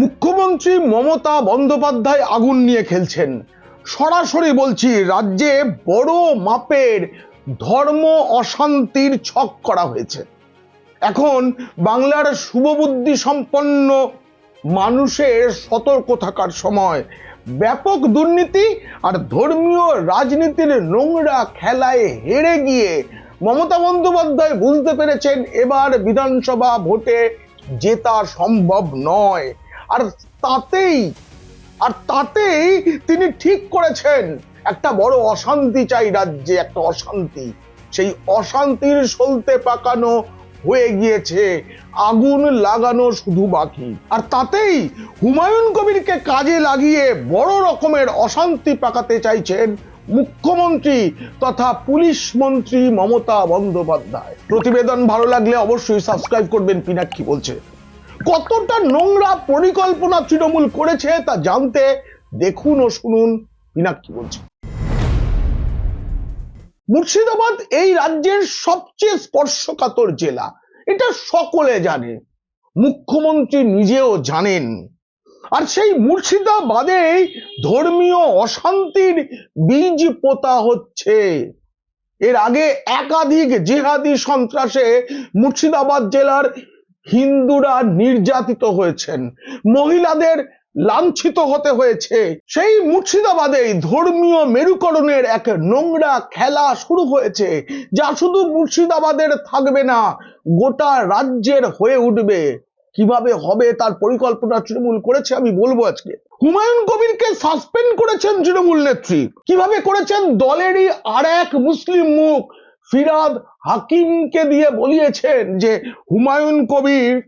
মুখ্যমন্ত্রী মমতা বন্দ্যোপাধ্যায় আগুন নিয়ে খেলছেন। সরাসরি বলছি, রাজ্যে বড় মাপের ধর্ম অশান্তির ছক করা হয়েছে। এখন বাংলার শুভবুদ্ধি সম্পন্ন মানুষের সতর্ক থাকার সময় ব্যাপক দুর্নীতি আর ধর্মীয় রাজনীতির নোংরা খেলায় হেরে গিয়ে মমতা বন্দ্যোপাধ্যায় বুঝতে পেরেছেন, এবার বিধানসভা ভোটে জেতা সম্ভব নয়। আর তাতেই আর তাতেই তিনি ঠিক করেছেন। একটা বড় অশান্তি চাই রাজ্যে, একটা অশান্তি। সেই অশান্তির সলতে পাকানো হয়ে গিয়েছে, আগুন লাগানো শুধু বাকি। আর তাতেই হুমায়ুন কবিরকে কাজে লাগিয়ে বড় রকমের অশান্তি পাকাতে চাইছেন মুখ্যমন্ত্রী তথা পুলিশ মন্ত্রী মমতা বন্দ্যোপাধ্যায়। প্রতিবেদন ভালো লাগলে অবশ্যই সাবস্ক্রাইব করবেন, পিনাক্ষী বলছে। কতটা নোংরা পরিকল্পনা তৃণমূল করেছে তা জানতে দেখুন ও শুনুন পিনাক্ষী বলছে। মুর্শিদাবাদ এই রাজ্যের সবচেয়ে স্পর্শকাতর জেলা। এটা সকলে জানে। মুখ্যমন্ত্রী নিজেও জানেন। আর সেই মুর্শিদাবাদেই ধর্মীয় অশান্তির বীজ পোতা হচ্ছে। এর আগে একাধিক জেহাদি সন্ত্রাসে মুর্শিদাবাদ জেলার হিন্দুরা নির্যাতিত হয়েছেন, মহিলাদের লাঞ্ছিত হতে হয়েছে। সেই মুর্শিদাবাদেই ধর্মীয় মেরুকরণের এক নোংরা খেলা শুরু হয়েছে, যা শুধু মুর্শিদাবাদের থাকবে না, গোটা রাজ্যের হয়ে উঠবে। কীভাবে হবে তার পরিকল্পনা তৃণমূল করেছে আমি বলব আজকে। হুমায়ুন কবিরকে সাসপেন্ড করেছেন তৃণমূল নেত্রী। কীভাবে করেছেন? দলেরই আর এক মুসলিম মুখ ফিরাদ হাকিমকে দিয়ে বলিয়েছেন যে হুমায়ুন কবির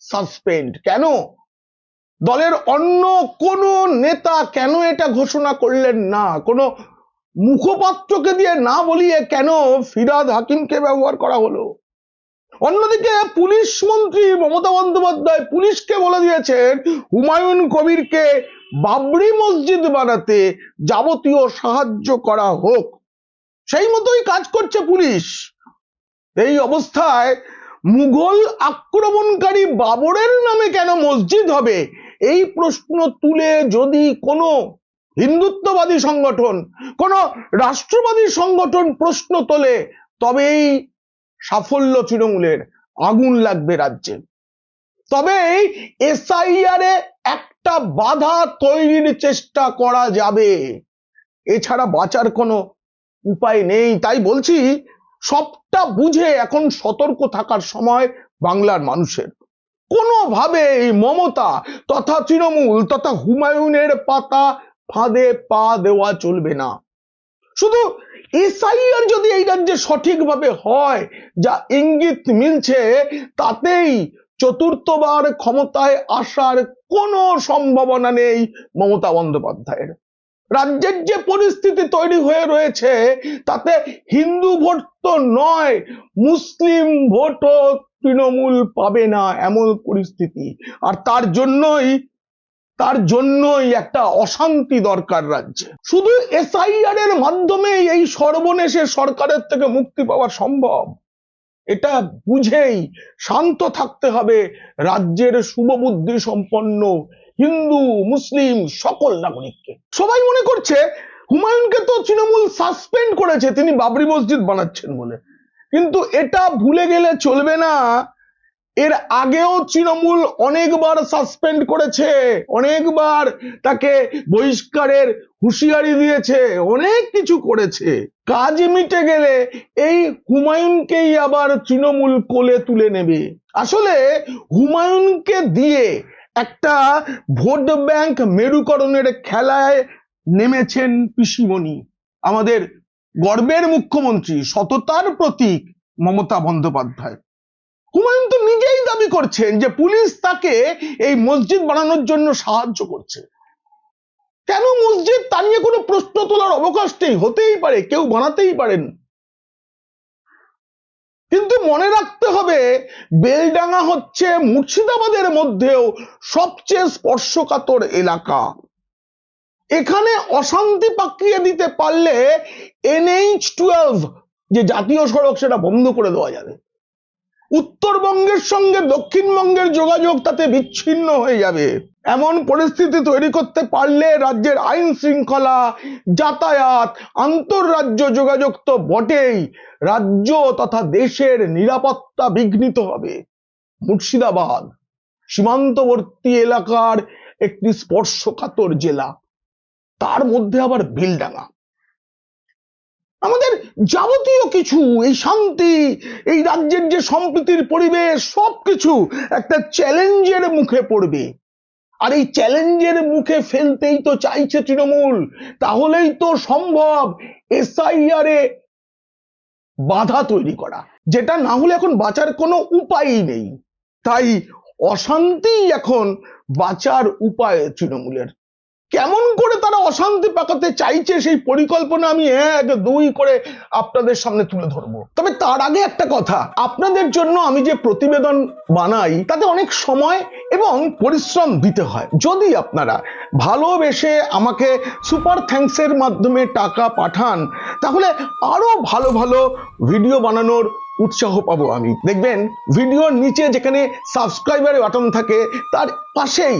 সাসপেন্ড কেন? দলের অন্য কোন নেতা কেন এটা ঘোষণা করলেন না? কোন মুখপাত্রকে দিয়ে না বলিয়ে কেন ফিরাদ হাকিমকে ব্যবহার করা হলো? অন্যদিকে পুলিশ মন্ত্রী মমতা বন্দ্যোপাধ্যায় পুলিশকে বলে দিয়েছেন, হুমায়ুন কবিরকে বাবরি মসজিদ বানাতে যাবতীয় সাহায্য করা হোক। সেই মতোই কাজ করছে পুলিশ। এই অবস্থায় মুঘল আক্রমণকারী বাবরের নামে কেন মসজিদ হবে? এই প্রশ্ন তুলে যদি কোনো হিন্দুত্ববাদী সংগঠন, কোন রাষ্ট্রবাদী সংগঠন প্রশ্ন তোলে, তবেই সাফল্য তৃণমূলের আগুন লাগবে রাজ্যে। তবে এসআইআর এ একটা বাধা তৈরির চেষ্টা করা যাবে। এছাড়া বাঁচার কোনো উপায় নেই, তাই বলছি, সবটা বুঝে এখন সতর্ক থাকার সময় বাংলার মানুষের। কোনোভাবে এই মমতা তথা তৃণমূল তথা হুমায়ুনের পাতা ফাঁদে পা দেওয়া চলবে না। শুধু এসআইআর যদি এই রাজ্যে সঠিকভাবে হয়, যা ইঙ্গিত মিলছে, তাতেই চতুর্থবার ক্ষমতায় আসার কোনো সম্ভাবনা নেই মমতা বন্দ্যোপাধ্যায়ের। রাজ্যের যে পরিস্থিতি তৈরি হয়ে রয়েছে, তাতে হিন্দু ভোট তো নয়, মুসলিম ভোটও তৃণমূল পাবে না এমন পরিস্থিতি। আর তার জন্যই তার জন্যই একটা অশান্তি দরকার রাজ্যে। শুধু এসআইআর এর মাধ্যমে এই সর্বনেশে সরকারের থেকে মুক্তি পাওয়া সম্ভব। এটা বুঝেই শান্ত থাকতে হবে রাজ্যের শুভবুদ্ধি সম্পন্ন হিন্দু, মুসলিম, সকল নাগরিককে। সবাই মনে করছে হুমায়ুনকে তো তৃণমূল সাসপেন্ড করেছে, তিনি বাবরি মসজিদ বানাচ্ছেন বলে। কিন্তু এটা ভুলে গেলে চলবে না। এর আগেও তৃণমূল অনেকবার সাসপেন্ড করেছে, অনেকবার তাকে বহিষ্কারের হুঁশিয়ারি দিয়েছে, অনেক কিছু করেছে। কাজ মিটে গেলে এই হুমায়ুনকেই আবার তৃণমূল কোলে তুলে নেবে। আসলে হুমায়ুনকে দিয়ে একটা ভোট ব্যাংক মেরুকরণের খেলায় নেমেছেন পিসিমণি। আমাদের গর্বের মুখ্যমন্ত্রী সততার প্রতীক মমতা বন্দ্যোপাধ্যায়। হুমায়ুন তো নিজেই দাবি করছেন যে পুলিশ তাকে এই মসজিদ বানানোর জন্য সাহায্য করছে। কেন মসজিদ তা নিয়ে কোনো প্রশ্ন তোলার অবকাশ নেই? হতেই পারে, কেউ বানাতেই পারেন। কিন্তু মনে রাখতে হবে, বেলডাঙ্গা হচ্ছে মুর্শিদাবাদের মধ্যেও সবচেয়ে স্পর্শকাতর এলাকা। এখানে অশান্তি পাকিয়ে দিতে পারলে এনএইচ টুয়েলভ যে জাতীয় সড়ক সেটা বন্ধ করে দেওয়া যাবে। উত্তরবঙ্গের সঙ্গে দক্ষিণবঙ্গের যোগাযোগ তাতে বিচ্ছিন্ন হয়ে যাবে। এমন পরিস্থিতি তৈরি করতে পারলে রাজ্যের আইন শৃঙ্খলা, যাতায়াত, আন্তঃরাজ্য যোগাযোগ তো বটেই। রাজ্য তথা দেশের নিরাপত্তা বিঘ্নিত হবে। মুর্শিদাবাদ, সীমান্তবর্তী এলাকার একটি স্পর্শকাতর জেলা। তার মধ্যে আবার বেলডাঙ্গা। আমাদের যাবতীয় কিছু, এই শান্তি, এই রাজ্যের যে সম্প্রীতির পরিবেশ, সবকিছু একটা চ্যালেঞ্জের মুখে পড়বে। আর এই চ্যালেঞ্জের মুখে ফেলতেই তো চাইছে তৃণমূল। তাহলেই তো সম্ভব এসআইআর এ বাধা তৈরি করা। যেটা না হলে এখন বাঁচার কোনো উপায়ই নেই। তাই অশান্তি এখন বাঁচার উপায় তৃণমূলের। কেমন করে তারা অশান্তি পাকাতে চাইছে সেই পরিকল্পনা আমি এক, দুই করে আপনাদের সামনে তুলে ধরবো। তবে তার আগে একটা কথা, আপনাদের জন্য আমি যে প্রতিবেদন বানাই, তাতে অনেক সময় এবং পরিশ্রম দিতে হয়। যদি আপনারা ভালোবেসে আমাকে সুপার থ্যাঙ্কসের মাধ্যমে টাকা পাঠান, তাহলে আরও ভালো ভালো ভিডিও বানানোর উৎসাহ পাবো আমি। দেখবেন, ভিডিওর নিচে যেখানে সাবস্ক্রাইবার বাটন থাকে, তার পাশেই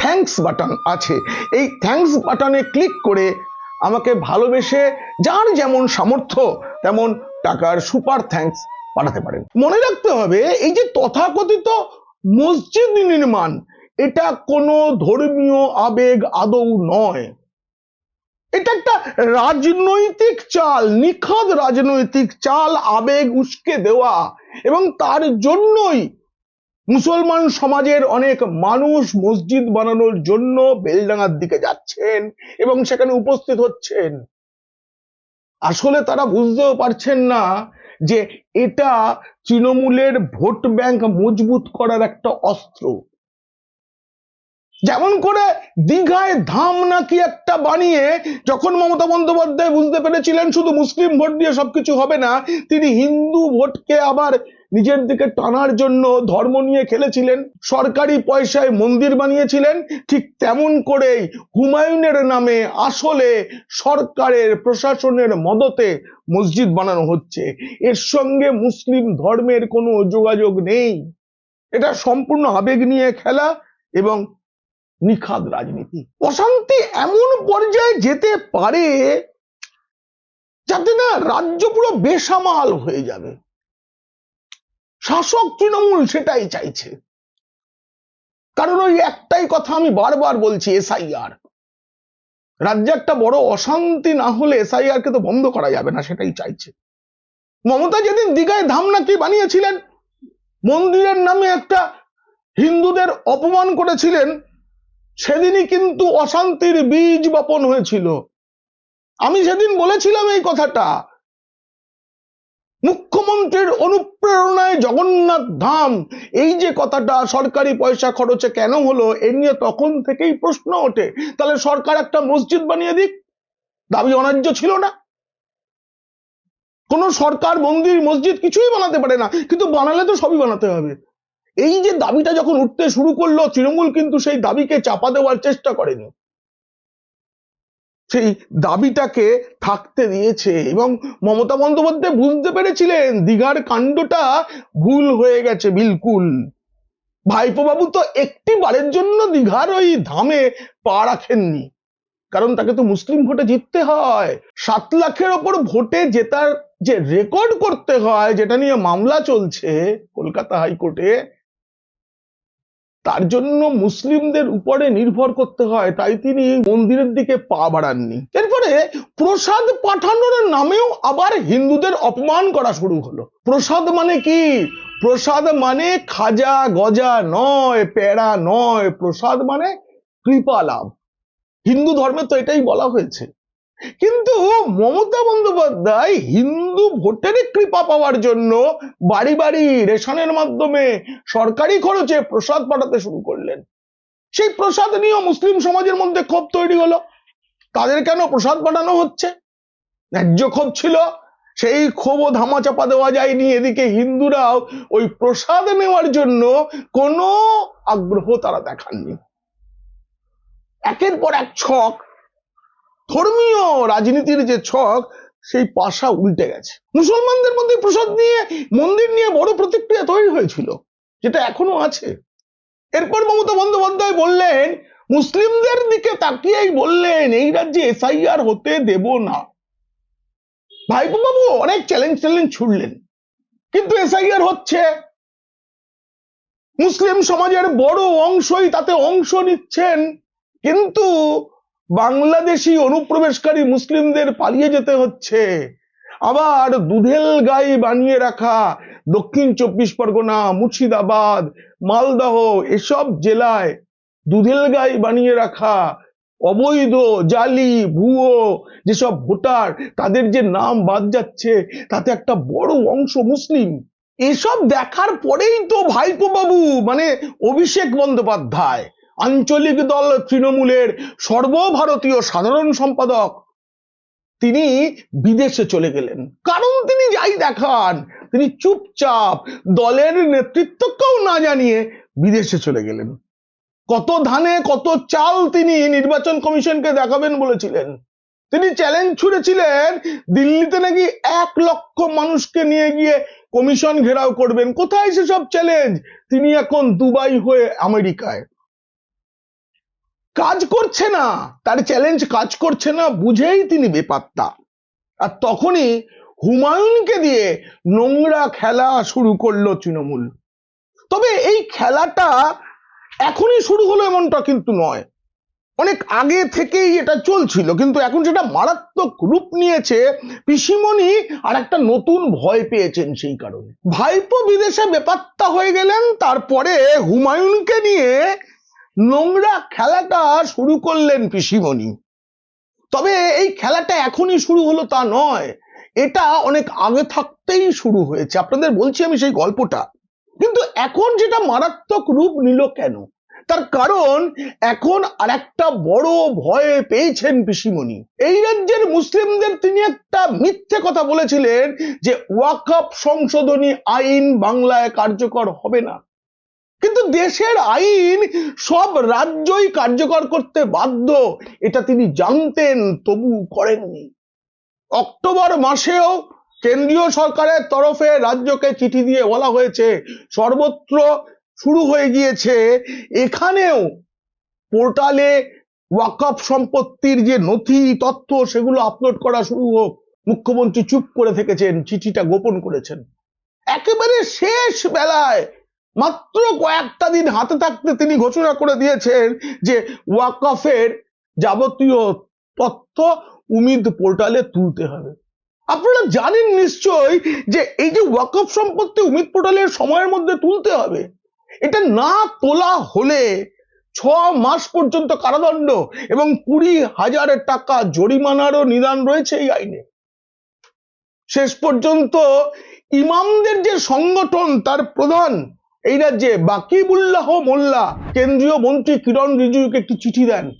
থ্যাঙ্কস বাটন আছে। এই থ্যাঙ্কস বাটনে ক্লিক করে আমাকে ভালোবেসে যার যেমন সামর্থ্য তেমন টাকার সুপার থ্যাঙ্কস পাঠাতে পারেন। মনে রাখতে হবে, এই যে তথাকথিত মসজিদ নির্মাণ, এটা কোনো ধর্মীয় আবেগ আদৌ নয়। এটা একটা রাজনৈতিক চাল, নিখাদ রাজনৈতিক চাল, আবেগ উস্কে দেওয়া এবং তার জন্যই মুসলমান সমাজের অনেক মানুষ মসজিদ বানানোর জন্য বেলডাঙার দিকে যাচ্ছেন এবং সেখানে উপস্থিত হচ্ছেন। আসলে তারা বুঝতেও পারছেন না যে এটা তৃণমূলের ভোট ব্যাংক মজবুত করার একটা অস্ত্র। যেমন করে দীঘায় ধাম নাকি একটা বানিয়ে যখন মমতা বন্দ্যোপাধ্যায় বুঝতে পেরেছিলেন শুধু মুসলিম ভোট দিয়ে সবকিছু হবে না, তিনি হিন্দু ভোটকে আবার নিজের দিকে টানার জন্য ধর্ম নিয়ে খেলেছিলেন, সরকারি পয়সায় মন্দির বানিয়েছিলেন, ঠিক তেমন করেই হুমায়ুনের নামে আসলে সরকারের, প্রশাসনের মদতে মসজিদ বানানো হচ্ছে। এর সঙ্গে মুসলিম ধর্মের কোনো যোগাযোগ নেই। এটা সম্পূর্ণ আবেগ নিয়ে খেলা এবং নিখাদ রাজনীতি। অশান্তি এমন পর্যায়ে যেতে পারে যাতে না রাজ্য পুরো বেসামাল হয়ে যাবে। শাসক তৃণমূল সেটাই চাইছে। কারণ ওই একটাই কথা আমি বারবার বলছি, এসআইআর। রাজ্যে একটা বড় অশান্তি না হলে এসআইআর কে তো বন্ধ করা যাবে না, সেটাই চাইছে। মমতা যেদিন দীঘায় ধাম নাকি বানিয়েছিলেন, মন্দিরের নামে একটা হিন্দুদের অপমান করেছিলেন, সেদিনই কিন্তু অশান্তির বীজ বপন হয়েছিল। আমি সেদিন বলেছিলাম এই কথাটা। মুখ্যমন্ত্রীর অনুপ্রেরণায় জগন্নাথ ধাম। এই যে কথাটা, সরকারি পয়সা খরচে কেন হলো, এ নিয়ে তখন থেকেই প্রশ্ন ওঠে। তাহলে সরকার একটা মসজিদ বানিয়ে দিক, দাবি অনার্য ছিল না। কোন সরকার, মন্দির, মসজিদ কিছুই বানাতে পারে না, কিন্তু বানালে তো সবই বানাতে হবে। এই যে দাবিটা যখন উঠতে শুরু করল, তৃণমূল কিন্তু সেই দাবিকে চাপা দেওয়ার চেষ্টা করেনি। সেই দাবিটাকে থাকতে দিয়েছে এবং মমতা বন্দ্যোপাধ্যায় বুঝতে পেরেছিলেন দীঘার কাণ্ডটা ভুল হয়ে গেছে বিলকুল। ভাইপো বাবু তো একটি বারের জন্য দিঘার ওই ধামে পা রাখেননি। কারণ তাকে তো মুসলিম ভোটে জিততে হয়। সাত লাখের ওপর ভোটে জেতার যে রেকর্ড করতে হয়, যেটা নিয়ে মামলা চলছে কলকাতা হাইকোর্টে তার জন্য মুসলিমদের উপরে নির্ভর করতে হয়, তাই তিনি মন্দিরের দিকে পা বাড়াননি। এরপরে প্রসাদ পাঠানোর নামেও আবার হিন্দুদের অপমান করা শুরু হলো। প্রসাদ মানে কি? প্রসাদ মানে খাজা গজা নয় প্যাড়া নয়। প্রসাদ মানে কৃপা লাভ। হিন্দু ধর্মে তো এটাই বলা হয়েছে। কিন্তু মমতা বন্দ্যোপাধ্যায় হিন্দু ভোটের কৃপা পাওয়ার জন্য বাড়ি বাড়ি রেশনের মাধ্যমে সরকারি খরচে প্রসাদ পাঠাতে শুরু করলেন। সেই প্রসাদ নিয়েও মুসলিম সমাজের মধ্যে ক্ষোভ তৈরি হলো। তাদের কেন প্রসাদ পাঠানো হচ্ছে? ন্যায্য ক্ষোভ ছিল। সেই ক্ষোভও ধামাচাপা দেওয়া যায়নি। এদিকে হিন্দুরাও ওই প্রসাদ নেওয়ার জন্য কোনো আগ্রহ তারা দেখাননি। একের পর এক ছক ধর্মীয় রাজনীতির যে ছক, সেই পাশা উল্টে গেছে। মুসলমানদের মধ্যে প্রসাদ নিয়ে, মন্দির নিয়ে বড় প্রতিক্রিয়া তৈরি হয়েছিল, যেটা এখনও আছে। এরপর মমতা বন্দ্যোপাধ্যায় বললেন, মুসলিমদের দিকে তাকিয়েই বললেন, এই রাজ্যে এসআইআর হতে দেব না। ভাইপো বাবু অনেক চ্যালেঞ্জ চ্যালেঞ্জ ছুড়লেন, কিন্তু এসআইআর হচ্ছে। মুসলিম সমাজের বড় অংশই তাতে অংশ নিচ্ছেন, কিন্তু বাংলাদেশি অনুপ্রবেশকারী মুসলিমদের পালিয়ে যেতে হচ্ছে। আবার দুধেল গাই বানিয়ে রাখা দক্ষিণ চব্বিশ পরগনা, মুর্শিদাবাদ, মালদহ এসব জেলায় দুধেল গাই বানিয়ে রাখা অবৈধ জালি, ভুয়ো যেসব ভোটার তাদের যে নাম বাদ যাচ্ছে তাতে একটা বড় অংশ মুসলিম। এসব দেখার পরেই তো ভাইপো বাবু মানে অভিষেক বন্দ্যোপাধ্যায় আঞ্চলিক দল তৃণমূলের সর্বভারতীয় সাধারণ সম্পাদক। তিনি বিদেশে চলে গেলেন। কারণ তিনি যাই দেখান, তিনি চুপচাপ দলের নেতৃত্বকেও না জানিয়ে বিদেশে চলে গেলেন। কত ধানে কত চাল তিনি নির্বাচন কমিশনকে দেখাবেন বলেছিলেন। তিনি চ্যালেঞ্জ ছুড়েছিলেন, দিল্লিতে নাকি এক লক্ষ মানুষকে নিয়ে গিয়ে কমিশন ঘেরাও করবেন। কোথায় সেসব চ্যালেঞ্জ? তিনি এখন দুবাই হয়ে আমেরিকায়। কাজ করছে না, তার চ্যালেঞ্জ কাজ করছে না বুঝেই তিনি বেপাত্তা। আর তখনই হুমায়ুনকে দিয়ে নোংরা খেলা শুরু করল তৃণমূল। তবে এই খেলাটা এখনই শুরু হলো এমনটা কিন্তু নয়। অনেক আগে থেকেই এটা চলছিল, কিন্তু এখন সেটা মারাত্মক রূপ নিয়েছে, পিসিমণি আর একটা নতুন ভয় পেয়েছেন সেই কারণে। ভাইপো বিদেশে বেপাত্তা হয়ে গেলেন, তারপরে হুমায়ুনকে নিয়ে নোংরা খেলাটা শুরু করলেন পিসিমণি। তবে এই খেলাটা এখনই শুরু হলো তা নয়। এটা অনেক আগে থাকতেই শুরু হয়েছে। আপনাদের বলছি আমি সেই গল্পটা। কিন্তু এখন যেটা মারাত্মক রূপ নিল কেন? তার কারণ এখন আর একটা বড় ভয় পেয়েছেন পিসিমণি। এই রাজ্যের মুসলিমদের তিনি একটা মিথ্যে কথা বলেছিলেন যে ওয়াকআপ সংশোধনী আইন বাংলায় কার্যকর হবে না। কিন্তু দেশের আইন সব রাজ্যই কার্যকর করতে বাধ্য। এটা তিনি জানতেন, তবু করেননি। অক্টোবর মাসেও কেন্দ্রীয় সরকারের তরফে রাজ্যকে চিঠি দিয়ে বলা হয়েছে, সর্বত্র শুরু হয়ে গিয়েছে। এখানেও পোর্টালে ওয়াকফ সম্পত্তির যে নথি, তথ্য, সেগুলো আপলোড করা শুরু হোক, মুখ্যমন্ত্রী চুপ করে থেকেছেন, চিঠিটা গোপন করেছেন। একেবারে শেষ বেলায় মাত্র কয়েকটা দিন হাতে থাকতে তিনি ঘোষণা করে দিয়েছেন যে ওয়াকফের যাবতীয় তথ্য উমিদ পোর্টালে তুলতে হবে। আপনারা জানেন নিশ্চয়ই যে এই যে ওয়াকফ সম্পত্তি উমিদ পোর্টালের সময়ের মধ্যে তুলতে হবে, এটা না তোলা হলে ছ মাস পর্যন্ত কারাদণ্ড এবং কুড়ি হাজার টাকা জরিমানারও নিদান রয়েছে এই আইনে। শেষ পর্যন্ত ইমামদের যে সংগঠন, তার প্রধান এই রাজ্যে বাকিবুল্লাহ মোল্লা কেন্দ্রীয় মন্ত্রী কিরণ রিজিজুকে একটি চিঠি দেন।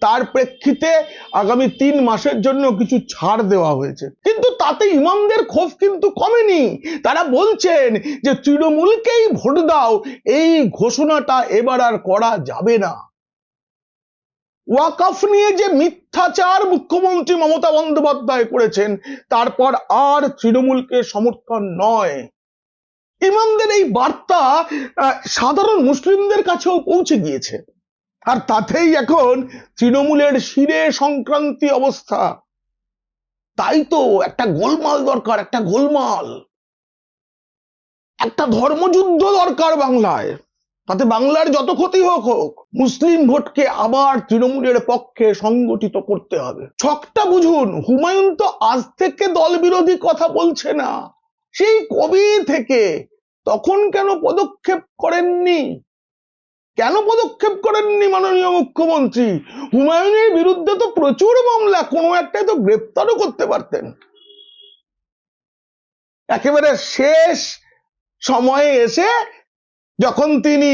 তার প্রেক্ষিতে আগামী তিন মাসের জন্য কিছু ছাড় দেওয়া হয়েছে। কিন্তু তাতে ইমামদের ক্ষোভ কিন্তু কমেনি। তারা বলছেন যে তৃণমূলকেই ভোট দাও, এই ঘোষণাটা এবার আর করা যাবে না। ওয়াকফ নিয়ে যে মিথ্যাচার মুখ্যমন্ত্রী মমতা বন্দ্যোপাধ্যায় করেছেন, তারপর আর তৃণমূলকে সমর্থন নয়। ইমামদের এই বার্তা সাধারণ মুসলিমদের কাছেও পৌঁছে গিয়েছে। আর তাতেই এখন তৃণমূলের শিরে সংক্রান্তি অবস্থা। তাই তো একটা গোলমাল দরকার, একটা গোলমাল। একটা ধর্মযুদ্ধ দরকার বাংলায়। তাতে বাংলার যত ক্ষতি হোক হোক, মুসলিম ভোটকে আবার তৃণমূলের পক্ষে সংগঠিত করতে হবে। ছকটা বুঝুন, হুমায়ুন তো আজ থেকে দল বিরোধী কথা বলছে না। সেই কবে থেকে তখন কেন পদক্ষেপ করেননি? কেন পদক্ষেপ করেননি মাননীয় মুখ্যমন্ত্রী? হুমায়ুনের বিরুদ্ধে তো প্রচুর মামলা, কোনো একটাই তো গ্রেপ্তারও করতে পারতেন। একেবারে শেষ সময়ে এসে যখন তিনি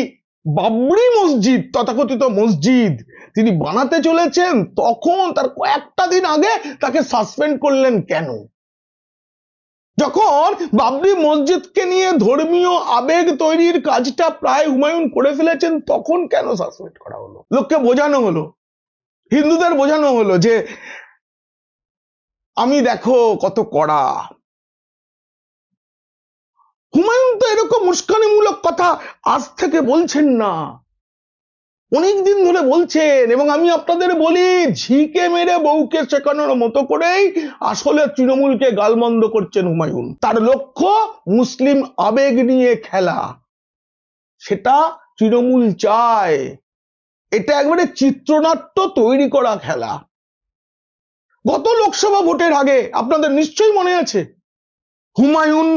বাবরি মসজিদ, তথাকথিত মসজিদ তিনি বানাতে চলেছেন, তখন তার কয়েকটা দিন আগে তাকে সাসপেন্ড করলেন কেন? যখন বাবরি মসজিদকে নিয়ে ধর্মীয় আবেগ তৈরির কাজটা প্রায় হুমায়ুন করে ফেলেছেন, তখন কেন সাসপেন্ড করা হলো? লোককে বোঝানো হলো। হিন্দুদের বোঝানো হলো যে, আমি দেখো কত কড়া। হুমায়ুন তো এরকম উস্কানিমূলক কথা আজ থেকে বলছেন না। অনেকদিন ধরে বলছেন, এবং আমি আপনাদের বলি, ঝিকে মেরে বউকে শেখানোর মতো করেই আসলে তৃণমূলকে গালমন্দ করছেন হুমায়ুন। তার লক্ষ্য মুসলিম আবেগ নিয়ে খেলা। সেটা তৃণমূল চায়। এটা একবারে চিত্রনাট্য তৈরি করা খেলা। গত লোকসভা ভোটের আগে আপনাদের নিশ্চয়ই মনে আছে, হুমায়ুন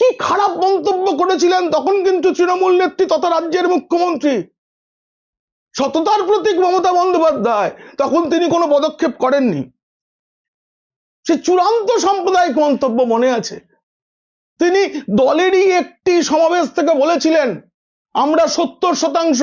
কি খারাপ মন্তব্য করেছিলেন, তখন কিন্তু তৃণমূল নেত্রী তথা রাজ্যের মুখ্যমন্ত্রী সততার প্রতীক মমতা বন্দ্যোপাধ্যায়। তখন তিনি কোনো পদক্ষেপ করেননি। সে চূড়ান্ত সাম্প্রদায়িক মন্তব্য মনে আছে। তিনি দলেরই একটি সমাবেশ থেকে বলেছিলেন, আমরা সত্তর শতাংশ,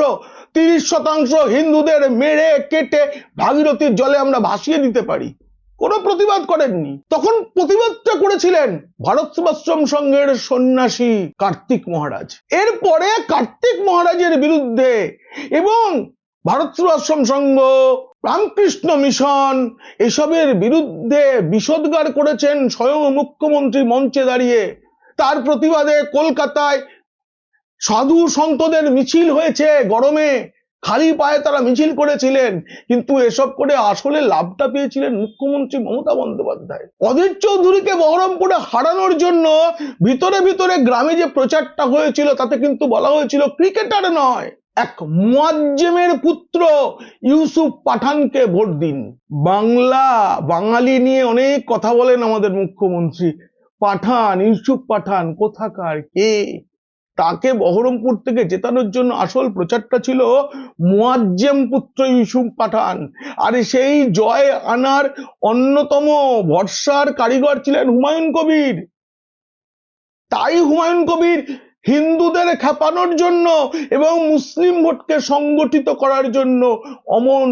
তিরিশ শতাংশ হিন্দুদের মেরে, কেটে ভাগীরথীর জলে আমরা ভাসিয়ে দিতে পারি। কোনো প্রতিবাদ করেননি। তখন প্রতিবাদটা করেছিলেন ভারত সেবাশ্রম সংঘের সন্ন্যাসী কার্তিক মহারাজ। এরপরে কার্তিক মহারাজের বিরুদ্ধে এবং ভারত আশ্রম সংঘ, রামকৃষ্ণ মিশন, এসবের বিরুদ্ধে বিষোদ্গার করেছেন স্বয়ং মুখ্যমন্ত্রী মঞ্চে দাঁড়িয়ে। তার প্রতিবাদে কলকাতায় সাধু সন্তদের মিছিল হয়েছে গরমে। খালি পায়ে তারা মিছিল করেছিলেন, কিন্তু এসব করে আসলে লাভটা পেয়েছিলেন মুখ্যমন্ত্রী মমতা বন্দ্যোপাধ্যায়। অধীর চৌধুরীকে বহরমপুরে হারানোর জন্য ভিতরে ভিতরে গ্রামে যে প্রচারটা হয়েছিল, তাতে কিন্তু বলা হয়েছিল ক্রিকেটার নয়। এক মুয়াজ্জেমের পুত্র ইউসুফ পাঠানকে ভোট দিন। বাংলা, বাঙালি নিয়ে অনেক কথা বলেন আমাদের মুখ্যমন্ত্রী। পাঠান, ইউসুফ পাঠান, কোথাকার, কে? তাকে বহরমপুর থেকে জেতানোর জন্য আসল প্রচারটা ছিল মুয়াজ্জেম পুত্র ইউসুফ পাঠান। আর সেই জয় আনার অন্যতম ভরসার কারিগর ছিলেন হুমায়ুন কবির। তাই হুমায়ুন কবির হিন্দুদের খেপানোর জন্য এবং মুসলিম ভোটকে সংগঠিত করার জন্য অমন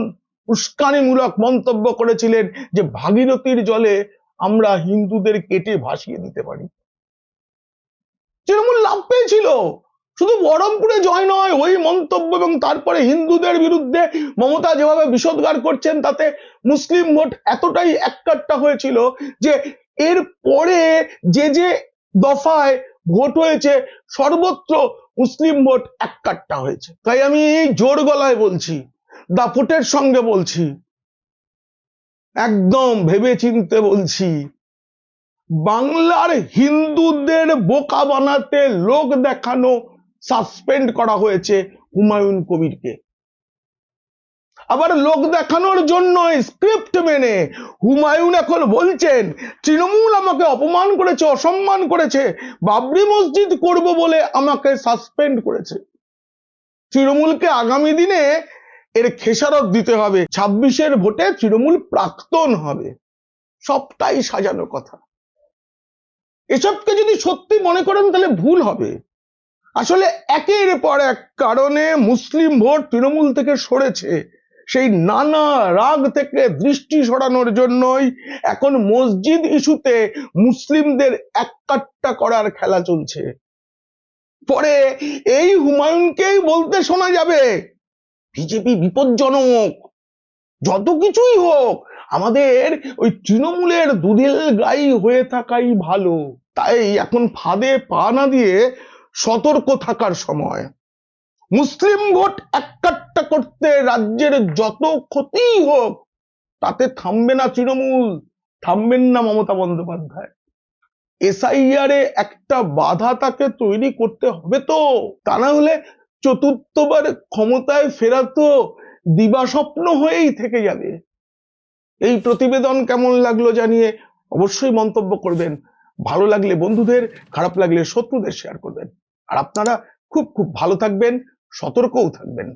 উস্কানিমূলক মন্তব্য করেছিলেন যে ভাগীরথীর জলে আমরা হিন্দুদের কেটে ভাসিয়ে দিতে পারি। তৃণমূল লাভ পেয়েছিল শুধু বহরমপুরে জয় নয়, ওই মন্তব্য এবং তারপরে হিন্দুদের বিরুদ্ধে মমতা যেভাবে বিষোদ্গার করছেন, তাতে মুসলিম ভোট এতটাই এককাট্টা হয়েছিল যে এর পরে যে যে দফায় ভোট হয়েছে, সর্বত্র মুসলিম ভোট এক এককাট্টা হয়েছে। তাই আমি এই জোর গলায় বলছি দাপটের সঙ্গে বলছি, একদম ভেবে চিনতে বলছি, বাংলার হিন্দুদের বোকা বানাতে লোক দেখানো সাসপেন্ড করা হয়েছে হুমায়ুন কবিরকে। আবার লোক দেখানোর জন্য স্ক্রিপ্ট মেনে হুমায়ুন এখন বলছেন, তৃণমূল আমাকে অপমান করেছে, অসম্মান করেছে, বাবরি মসজিদ করব বলে আমাকে সাসপেন্ড করেছে। তৃণমূলকে আগামী দিনে এর খেসারত দিতে হবে, ছাব্বিশের ভোটে তৃণমূল প্রাক্তন হবে। সবটাই সাজানো কথা। এসবকে যদি সত্যি মনে করেন তাহলে ভুল হবে। আসলে একের পর এক কারণে মুসলিম ভোট তৃণমূল থেকে সরেছে। সেই নানা রাগ থেকে দৃষ্টি সরানোর জন্যই এখন মসজিদ ইস্যুতে মুসলিমদের এককাট্টা করার খেলা চলছে। পরে এই হুমায়ুনকেই বলতে শোনা যাবে, বিজেপি বিপজ্জনক, যত কিছুই হোক, আমাদের ওই তৃণমূলের দুধেল গাই হয়ে থাকাই ভালো। তাই এখন ফাঁদে পা না দিয়ে সতর্ক থাকার সময়। মুসলিম ভোট এককাট্টা করতে রাজ্যের যত ক্ষতি হোক, তাতে থামবে না তৃণমূল, থামবেন না মমতা বন্দ্যোপাধ্যায়। এসআইআর এ একটা বাধা তাকে তৈরি করতে হবে তো? তা না হলে চতুর্থবার ক্ষমতায় ফেরা তো দিবাস্বপ্ন হয়েই থেকে যাবে। এই প্রতিবেদন কেমন লাগল জানিয়ে অবশ্যই মন্তব্য করবেন। ভালো লাগলে বন্ধুদের, খারাপ লাগলে শত্রুদের শেয়ার করবেন। আর আপনারা খুব খুব ভালো থাকবেন, সতর্কও থাকবেন।